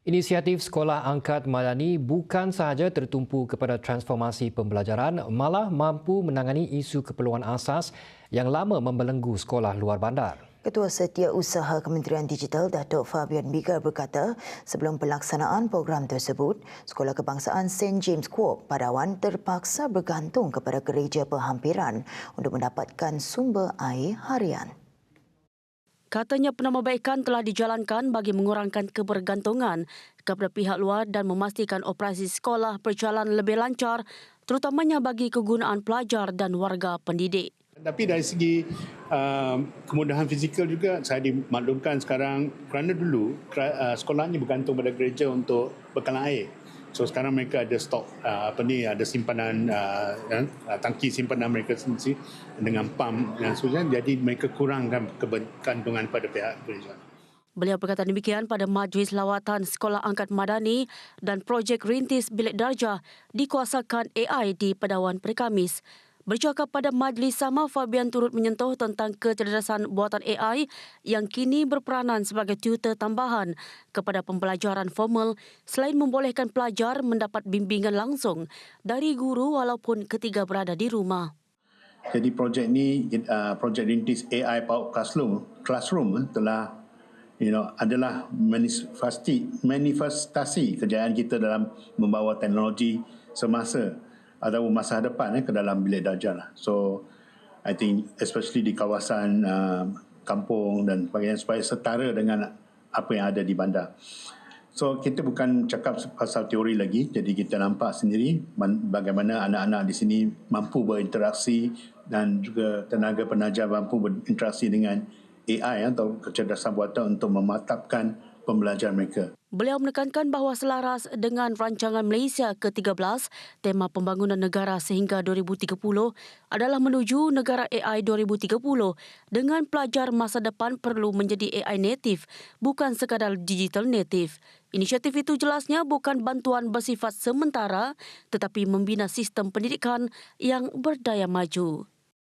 Inisiatif Sekolah Angkat Madani bukan sahaja tertumpu kepada transformasi pembelajaran, malah mampu menangani isu keperluan asas yang lama membelenggu sekolah luar bandar. Ketua Setiausaha Kementerian Digital Datuk Fabian Bigar berkata, sebelum pelaksanaan program tersebut, Sekolah Kebangsaan St. James Kuop Padawan terpaksa bergantung kepada gereja perhampiran untuk mendapatkan sumber air harian. Katanya penambahbaikan telah dijalankan bagi mengurangkan kebergantungan kepada pihak luar dan memastikan operasi sekolah berjalan lebih lancar terutamanya bagi kegunaan pelajar dan warga pendidik. Tapi dari segi uh, kemudahan fizikal juga saya dimaklumkan sekarang kerana dulu uh, sekolahnya bergantung pada gereja untuk bekalan air. So sekarang mereka ada stok uh, apa ni ada simpanan uh, uh, tangki simpanan mereka sendiri dengan pam dan sebagainya jadi mereka kurangkan kebergantungan pada pihak gereja. Beliau berkata demikian pada Majlis Lawatan Sekolah Angkat Madani dan projek rintis bilik darjah dikuasakan AI di Pedawan Perikamis. Bercakap pada majlis sama, Fabian turut menyentuh tentang kecerdasan buatan AI yang kini berperanan sebagai tutor tambahan kepada pembelajaran formal selain membolehkan pelajar mendapat bimbingan langsung dari guru walaupun ketiga berada di rumah. Jadi projek ni, uh, projek rintis AI Power Classroom, classroom telah you know, adalah manifestasi, manifestasi kejayaan kita dalam membawa teknologi semasa atau masa depan eh, ke dalam bilik darjah lah. So, I think especially di kawasan uh, kampung dan sebagainya supaya setara dengan apa yang ada di bandar. So, kita bukan cakap pasal teori lagi. Jadi, kita nampak sendiri bagaimana anak-anak di sini mampu berinteraksi dan juga tenaga penajar mampu berinteraksi dengan AI atau kecerdasan buatan untuk mematapkan pembelajaran mereka. Beliau menekankan bahawa selaras dengan rancangan Malaysia ke-13, tema pembangunan negara sehingga 2030 adalah menuju negara AI 2030 dengan pelajar masa depan perlu menjadi AI native, bukan sekadar digital native. Inisiatif itu jelasnya bukan bantuan bersifat sementara tetapi membina sistem pendidikan yang berdaya maju.